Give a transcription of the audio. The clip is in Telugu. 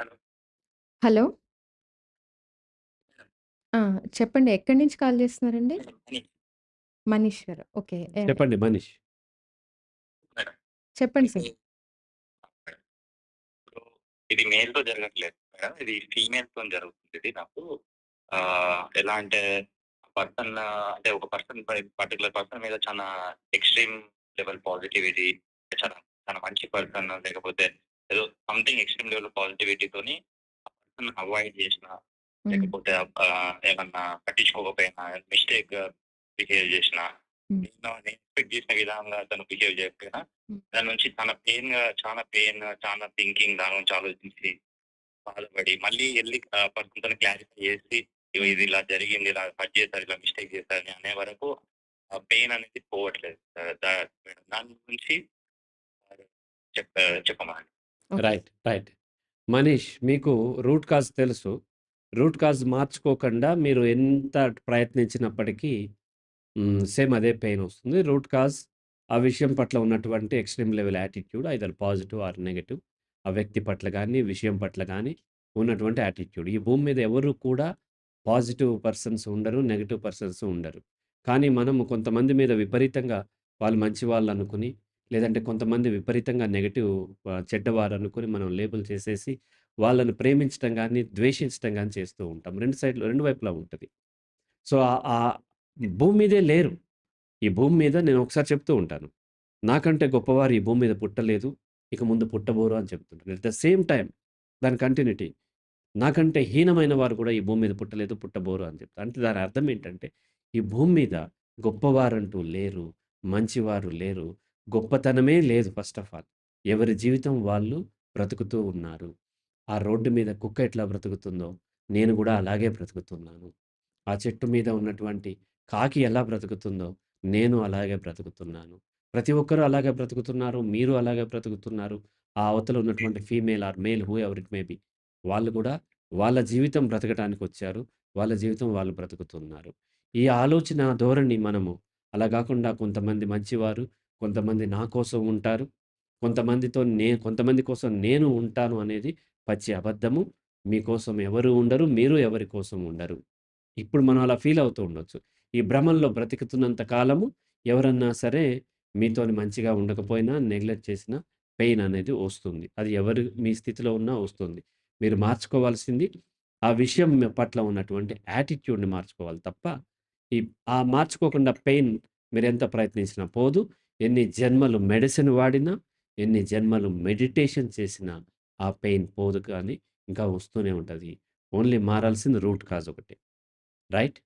హలో. హలో. ఆ! చెప్పండి. ఎక్కడి నుంచి కాల్ చేస్తున్నారండి? అని. మనీశ్వర్. ఓకే. ఏ చెప్పండి మనీష్. మేడం. చెప్పండి సార్. మేడం. ఇప్పుడు ఇది మేల్‌తో జరగట్లేదు మేడం. ఇది ఫీమేల్‌తోని జరుగుతుంది ఇది నాకు. ఆహ్, ఎలా అంటే పర్సన్ అంటే ఒక పర్సన్ పై పర్టిక్యులర్ పర్సన్ మీద చానా ఎక్స్‌ట్రీమ్ లెవెల్ పాజిటివిటీ చాలా చాలా మంచి పర్సన్ లేకపోతే ఏదో సంథింగ్ ఎక్స్‌ట్రీమ్ లెవెల్ పాజిటివిటీతోని అవాయిడ్ చేసినా. లేకపోతే ఏమన్నా పట్టించుకోకపోయినా, మిస్టేక్‌గా బిహేవ్ చేసినా. నేను ఎక్స్‌పెక్ట్ చేసిన విధంగా అతను బిహేవ్ చేయకపోయినా. దాని నుంచి చాలా పెయిన్‌గా చాలా పెయిన్, చాలా థింకింగ్ దాని నుంచి ఆలోచించి, బాధపడి మళ్ళీ ఎళ్ళి ఆ పర్సన్‌తోని క్లారిఫై చేసి, ఇది ఇలా జరిగింది, ఇలా కట్ చేశారు, ఇలా మిస్టేక్ చేశారని అనే వరకు ఆ పెయిన్ అనేది పోవట్లేదు. దాని గురించి చెప్ చెప్పమనండి. ఓకే. రైట్. రైట్. మనీష్ మీకు రూట్ కాజ్ తెలుసు. రూట్ కాజ్ మార్చుకోకుండా మీరు ఎంత ప్రయత్నించినప్పటికీ సేమ్ అదే పెయిన్ వస్తుంది. రూట్ కాజ్ ఆ విషయం పట్ల ఉన్నటువంటి extreme level attitude either positive or negative ఆ వ్యక్తి పట్ల కానీ విషయం పట్ల కానీ ఉన్నటువంటి యాటిట్యూడ్. ఈ భూమి మీద ఎవరు కూడా పాజిటివ్ పర్సన్స్ ఉండరు. నెగిటివ్ పర్సన్స్ ఉండరు. కానీ మనము కొంతమంది మీద విపరీతంగా వాళ్ళు మంచి వాళ్ళు అనుకుని, లేదంటే కొంతమంది విపరీతంగా నెగెటివ్ ఆహ్, చెడ్డవారు అనుకుని మనం లేబుల్ చేసేసి వాళ్ళని ప్రేమించటం గాని, ద్వేషించటం గాని చేస్తూ ఉంటాం. 2 సైడ్‌లు 2 వైపులా ఉంటది. సో, ఆహ్, ఆహ్, భూమి మీదే లేరు. ఈ భూమి మీద నేను ఒకసారి చెప్తూ ఉంటాను. నాకంటే గొప్పవారు ఈ భూమి మీద పుట్టలేదు. ఇక ముందు పుట్టబోరు అని చెప్తుంటాను. ఎట్ ద సేమ్ టైమ్ దాని కంటిన్యూటీ నాకంటే హీనమైన వారు కూడా ఈ భూమి మీద పుట్టలేదు, పుట్టబోరు అని చెప్తా. అంటే దాని అర్థం ఏంటంటే, ఈ భూమి మీద గొప్పవారంటూ లేరు. మంచివారు లేరు. గొప్పతనమే లేదు ఫస్ట్ ఆఫ్ ఆల్. ఎవరి జీవితం వాళ్ళు బ్రతుకుతూ ఉన్నారు. ఆ రోడ్డు మీద కుక్క ఎట్లా బ్రతుకుతుందో, నేను కూడా అలాగే బ్రతుకుతున్నాను. ఆ చెట్టు మీద ఉన్నటువంటి కాకి ఎలా బ్రతుకుతుందో, నేను అలాగే బ్రతుకుతున్నాను. ప్రతి ఒక్కరూ అలాగే బ్రతుకుతున్నారు. మీరు అలాగే బ్రతుకుతున్నారు. ఆ అవతల ఉన్నటువంటి female or male whoever it may be. వాళ్ళు కూడా వాళ్ళ జీవితం బ్రతకటానికొచ్చారు. వాళ్ళ జీవితం వాళ్ళు బ్రతుకుతున్నారు. ఈ ఆలోచన ధోరణి మనము అలా కాకుండా కొంతమంది మంచివారు, కొంతమంది నా కోసం ఉంటారు. కొంతమందితో నే కొంతమంది కోసం నేను ఉంటాను అనేది పచ్చి అబద్ధము. మీకోసం ఎవరు ఉండరు. మీరు ఎవరి కోసం ఉండరు. ఇప్పుడు మనం అలా ఫీల్ అవుతూ ఉండొచ్చు. ఈ భ్రమంలో బ్రతుకుతున్నంత కాలము ఎవరన్నా సరే మీతోని మంచిగా ఉండకపోయినా, నెగ్లెక్ట్ చేసిన పెయిన్ అనేది వస్తుంది. అది ఎవరు మీ స్థితిలో ఉన్నా వస్తుంది. మీరు మార్చుకోవాల్సింది ఆ విషయం పట్ల ఉన్నటువంటి యాటిట్యూడ్‌ని మార్చుకోవాలి తప్ప, ఈ ఆ మార్చుకోకుండా పెయిన్ మీరెంత ప్రయత్నించినా పోదు. ఎన్ని జన్మలు మెడిసిన్ వాడినా, ఎన్ని జన్మలు మెడిటేషన్ చేసినా ఆ పెయిన్ పోదు కానీ ఇంకా వస్తూనే ఉంటుంది ఓన్లీ మారాల్సింది రూట్ కాజ్ ఒకటే. రైట్?